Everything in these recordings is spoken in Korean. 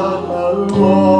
alone.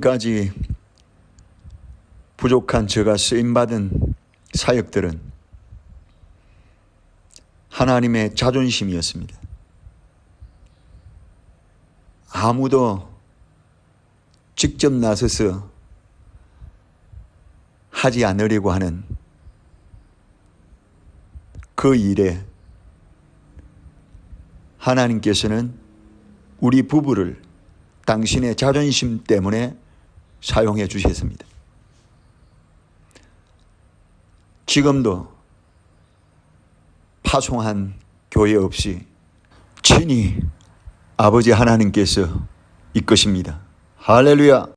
지금까지 부족한 저가 쓰임받은 사역들은 하나님의 자존심이었습니다. 아무도 직접 나서서 하지 않으려고 하는 그 일에 하나님께서는 우리 부부를 당신의 자존심 때문에 사용해 주셨습니다. 지금도 파송한 교회 없이 친히 아버지 하나님께서 이끄십니다. 할렐루야!